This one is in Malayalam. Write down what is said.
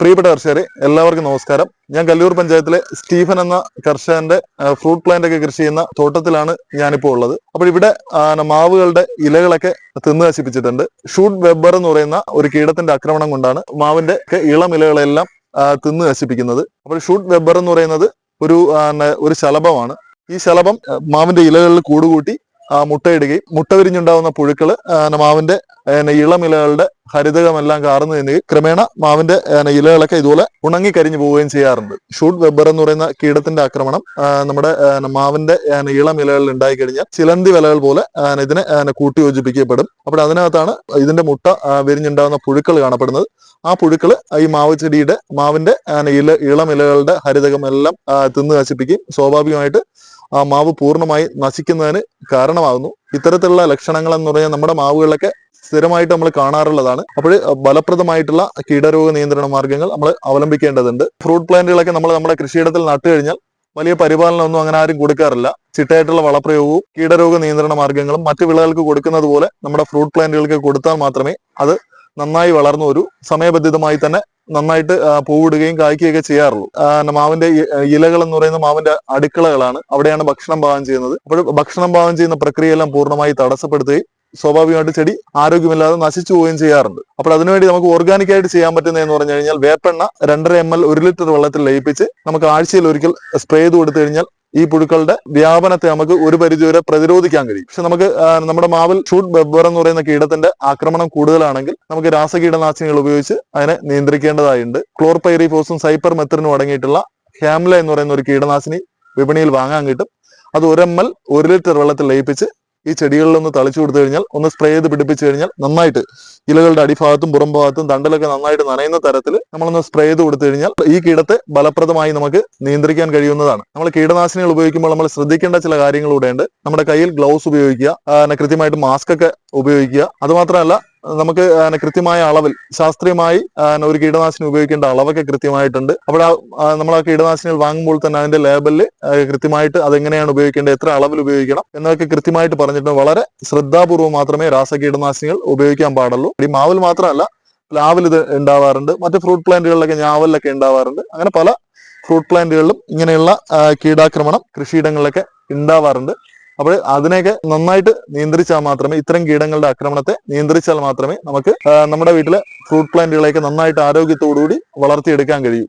പ്രിയപ്പെട്ട കർഷകരെ എല്ലാവർക്കും നമസ്കാരം. ഞാൻ കല്ലൂർ പഞ്ചായത്തിലെ സ്റ്റീഫൻ എന്ന കർഷകന്റെ ഫ്രൂട്ട് പ്ലാന്റ് ഒക്കെ കൃഷി ചെയ്യുന്ന തോട്ടത്തിലാണ് ഞാനിപ്പോൾ ഉള്ളത്. അപ്പോൾ ഇവിടെ മാവുകളുടെ ഇലകളൊക്കെ തിന്നു നശിപ്പിച്ചിട്ടുണ്ട് ഷൂട്ട് വെബർ എന്ന് പറയുന്ന ഒരു കീടത്തിന്റെ ആക്രമണം കൊണ്ടാണ് മാവിന്റെ ഇളം ഇലകളെല്ലാം തിന്ന് നശിപ്പിക്കുന്നത് അപ്പോൾ ഷൂട്ട് വെബർ എന്ന് പറയുന്നത് ഒരു ഒരു ശലഭമാണ്. ഈ ശലഭം മാവിന്റെ ഇലകളിൽ കൂടുകൂട്ടി മുട്ടയിടുകയും മുട്ട വിരിഞ്ഞുണ്ടാവുന്ന പുഴുക്കൾ മാവിന്റെ ഇളം ഇലകളുടെ ഹരിതകമെല്ലാം കാർന്നു നിന്നുകയും ക്രമേണ മാവിന്റെ ഇലകളൊക്കെ ഇതുപോലെ ഉണങ്ങി കരിഞ്ഞു പോവുകയും ചെയ്യാറുണ്ട്. ഷൂട്ട് വെബർ എന്ന് പറയുന്ന കീടത്തിന്റെ ആക്രമണം നമ്മുടെ മാവിന്റെ ഇളം ഇലകളിൽ ഉണ്ടായി കഴിഞ്ഞാൽ ചിലന്തി വിലകൾ പോലെ ഇതിനെ കൂട്ടി യോജിപ്പിക്കപ്പെടും. അപ്പോൾ അതിനകത്താണ് ഇതിന്റെ മുട്ട വിരിഞ്ഞുണ്ടാകുന്ന പുഴുക്കൾ കാണപ്പെടുന്നത്. ആ പുഴുക്കൾ ഈ മാവ് ചെടിയുടെ മാവിന്റെ ഇല ഇളം ഇലകളുടെ ഹരിതകം എല്ലാം തിന്ന് നശിപ്പിക്കും സ്വാഭാവികമായിട്ട് ആ മാവ് പൂർണമായി നശിക്കുന്നതിന് കാരണമാകുന്നു. ഇത്തരത്തിലുള്ള ലക്ഷണങ്ങൾ എന്ന് പറഞ്ഞാൽ നമ്മുടെ മാവുകളിലൊക്കെ സ്ഥിരമായിട്ട് നമ്മൾ കാണാറുള്ളതാണ്. അപ്പോൾ ഫലപ്രദമായിട്ടുള്ള കീടരോഗ നിയന്ത്രണ മാർഗങ്ങൾ നമ്മൾ അവലംബിക്കേണ്ടതുണ്ട്. ഫ്രൂട്ട് പ്ലാന്റുകളൊക്കെ നമ്മൾ നമ്മുടെ കൃഷിയിടത്തിൽ നട്ടു കഴിഞ്ഞാൽ വലിയ പരിപാലനമൊന്നും അങ്ങനെ ആരും കൊടുക്കാറില്ല. ചിട്ടയായിട്ടുള്ള വളപ്രയോഗവും കീടരോഗ നിയന്ത്രണ മാർഗങ്ങളും മറ്റു വിളകൾക്ക് കൊടുക്കുന്നത് പോലെ നമ്മുടെ ഫ്രൂട്ട് പ്ലാന്റുകൾക്ക് കൊടുത്താൽ മാത്രമേ അത് നന്നായി വളർന്നു ഒരു സമയബന്ധിതമായി തന്നെ നന്നായിട്ട് പൂവിടുകയും കായ്ക്കുകയൊക്കെ ചെയ്യാറുള്ളൂ. മാവിന്റെ ഇലകൾ എന്ന് പറയുന്ന മാവിന്റെ അടുക്കളകളാണ്. അവിടെയാണ് ഭക്ഷണം പാകം ചെയ്യുന്നത്. അപ്പോൾ ഭക്ഷണം പാകം ചെയ്യുന്ന പ്രക്രിയയെല്ലാം പൂർണമായി തടസ്സപ്പെടുത്തുകയും സ്വാഭാവികമായിട്ട് ചെടി ആരോഗ്യമില്ലാതെ നശിച്ചു പോവുകയും ചെയ്യാറുണ്ട്. അപ്പോൾ അതിനുവേണ്ടി നമുക്ക് ഓർഗാനിക് ആയിട്ട് ചെയ്യാൻ പറ്റുന്നതെന്ന് പറഞ്ഞു കഴിഞ്ഞാൽ വേപ്പെണ്ണ രണ്ടര എം എൽ ഒരു ലിറ്റർ വെള്ളത്തിൽ ലയിപ്പിച്ച് നമുക്ക് ആഴ്ചയിൽ ഒരിക്കൽ സ്പ്രേ ചെയ്ത് കൊടുത്തു കഴിഞ്ഞാൽ ഈ പുഴുക്കളുടെ വ്യാപനത്തെ നമുക്ക് ഒരു പരിധിവരെ പ്രതിരോധിക്കാൻ കഴിയും. പക്ഷെ നമുക്ക് നമ്മുടെ മാവിൽ ഷൂട്ട് ബെബ്ബർ എന്ന് പറയുന്ന കീടത്തിന്റെ ആക്രമണം കൂടുതലാണെങ്കിൽ നമുക്ക് രാസകീടനാശിനികൾ ഉപയോഗിച്ച് അതിനെ നിയന്ത്രിക്കേണ്ടതായിട്ടുണ്ട് ക്ലോർപൈറിഫോസും സൈപ്പർ മെത്തറിനും അടങ്ങിയിട്ടുള്ള ഹാംല എന്ന് പറയുന്ന ഒരു കീടനാശിനി വിപണിയിൽ വാങ്ങാൻ കിട്ടും. അത് ഒരു എം എൽ ഒരു ലിറ്റർ വെള്ളത്തിൽ ലയിപ്പിച്ച് ഈ ചെടികളിൽ ഒന്ന് തളിച്ചു കൊടുത്തു കഴിഞ്ഞാൽ ഒന്ന് സ്പ്രേ ചെയ്ത് പിടിപ്പിച്ചു കഴിഞ്ഞാൽ നന്നായിട്ട് ഇലകളുടെ അടിഭാഗത്തും പുറം ഭാഗത്തും തണ്ടലൊക്കെ നന്നായിട്ട് നനയുന്ന തരത്തിൽ നമ്മളൊന്ന് സ്പ്രേ ചെയ്ത് കൊടുത്തു കഴിഞ്ഞാൽ ഈ കീടത്തെ ഫലപ്രദമായി നമുക്ക് നിയന്ത്രിക്കാൻ കഴിയുന്നതാണ്. നമ്മൾ കീടനാശിനികൾ ഉപയോഗിക്കുമ്പോൾ നമ്മൾ ശ്രദ്ധിക്കേണ്ട ചില കാര്യങ്ങളൂടെയുണ്ട് നമ്മുടെ കയ്യിൽ ഗ്ലൗസ് ഉപയോഗിക്കുക കൃത്യമായിട്ട് മാസ്ക് ഒക്കെ ഉപയോഗിക്കുക. അതുമാത്രമല്ല നമുക്ക് കൃത്യമായ അളവിൽ ശാസ്ത്രീയമായി ഒരു കീടനാശിനി ഉപയോഗിക്കേണ്ട അളവൊക്കെ കൃത്യമായിട്ടുണ്ട്. അപ്പോൾ നമ്മൾ ആ കീടനാശിനികൾ വാങ്ങുമ്പോൾ തന്നെ അതിന്റെ ലേബലിൽ കൃത്യമായിട്ട് അതെങ്ങനെയാണ് ഉപയോഗിക്കേണ്ടത് എത്ര അളവിൽ ഉപയോഗിക്കണം എന്നൊക്കെ കൃത്യമായിട്ട് പറഞ്ഞിട്ട് വളരെ ശ്രദ്ധാപൂർവം മാത്രമേ രാസ കീടനാശിനികൾ ഉപയോഗിക്കാൻ പാടുള്ളൂ. ഈ മാവിൽ മാത്രമല്ല പ്ലാവിൽ ഇത് ഉണ്ടാവാറുണ്ട്. മറ്റ് ഫ്രൂട്ട് പ്ലാന്റുകളിലൊക്കെ ഞാവലിലൊക്കെ ഉണ്ടാവാറുണ്ട്. അങ്ങനെ പല ഫ്രൂട്ട് പ്ലാന്റുകളിലും ഇങ്ങനെയുള്ള കീടാക്രമണം കൃഷിയിടങ്ങളിലൊക്കെ ഉണ്ടാവാറുണ്ട്. അപ്പോൾ അതിനെയൊക്കെ നന്നായിട്ട് നിയന്ത്രിച്ചാൽ മാത്രമേ ഇത്തരം കീടങ്ങളുടെ ആക്രമണത്തെ നിയന്ത്രിച്ചാൽ മാത്രമേ നമുക്ക് നമ്മുടെ വീട്ടിലെ ഫ്രൂട്ട് പ്ലാന്റുകളെയൊക്കെ നന്നായിട്ട് ആരോഗ്യത്തോടുകൂടി വളർത്തിയെടുക്കാൻ കഴിയൂ.